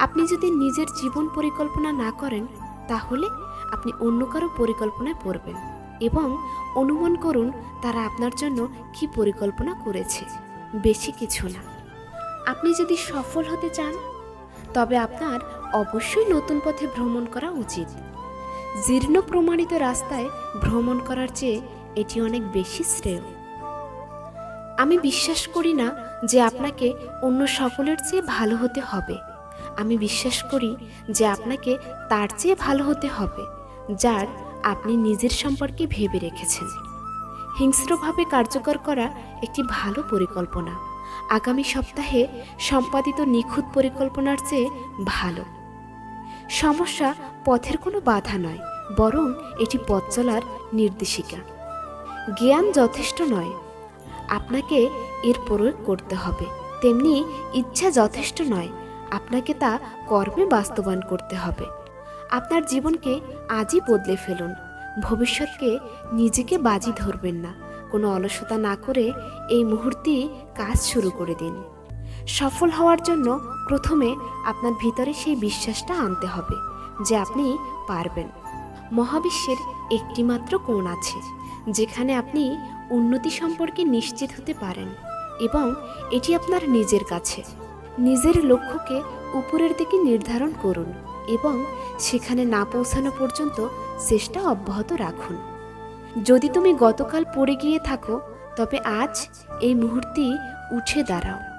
আপনি যদি নিজের জীবন পরিকল্পনা না করেন, তাহলে আপনি অন্য কারও পরিকল্পনায় পড়বেন এবং অনুমান করুন তারা আপনার জন্য কি পরিকল্পনা করেছে। বেশি কিছু না। আপনি যদি সফল হতে চান, তবে আপনার অবশ্যই নতুন পথে ভ্রমণ করা উচিত। জীর্ণ প্রমাণিত রাস্তায় ভ্রমণ করার চেয়ে এটি অনেক বেশি শ্রেয়। আমি বিশ্বাস করি না যে আপনাকে অন্য সকলের চেয়ে ভালো হতে হবে। আমি বিশ্বাস করি যে আপনাকে তার চেয়ে ভালো হতে হবে, যার আপনি নিজের সম্পর্কে ভেবে রেখেছেন। হিংস্রভাবে কার্যকর করা একটি ভালো পরিকল্পনা। আগামী সপ্তাহে সম্পাদিত নিখুঁত পরিকল্পনার চেয়ে ভালো। সমস্যা পথের কোনো বাধা নয়, বরং এটি পথ চলার নির্দেশিকা। জ্ঞান যথেষ্ট নয়, আপনাকে এর প্রয়োগ করতে হবে, তেমনি ইচ্ছা যথেষ্ট নয় আপনাকে তা কর্মে বাস্তবায়ন করতে হবে। আপনার জীবনকে আজই বদলে ফেলুন। ভবিষ্যৎকে নিজেকে বাজি ধরবেন না। কোনো অলসতা না করে এই মুহূর্তেই কাজ শুরু করে দিন। সফল হওয়ার জন্য প্রথমে আপনার ভিতরে সেই বিশ্বাসটা আনতে হবে যে আপনি পারবেন। মহাবিশ্বের একটিমাত্র কোণ আছে, যেখানে আপনি উন্নতি সম্পর্কে নিশ্চিত হতে পারেন এবং এটি আপনার নিজের কাছে। নিজের লক্ষ্যকে উপরের দিকে নির্ধারণ করুন এবং সেখানে না পৌঁছানো পর্যন্ত চেষ্টা অব্যাহত রাখুন। যদি তুমি গতকাল পড়ে গিয়ে থাকো, তবে আজ এই মুহূর্তেই উঠে দাঁড়াও।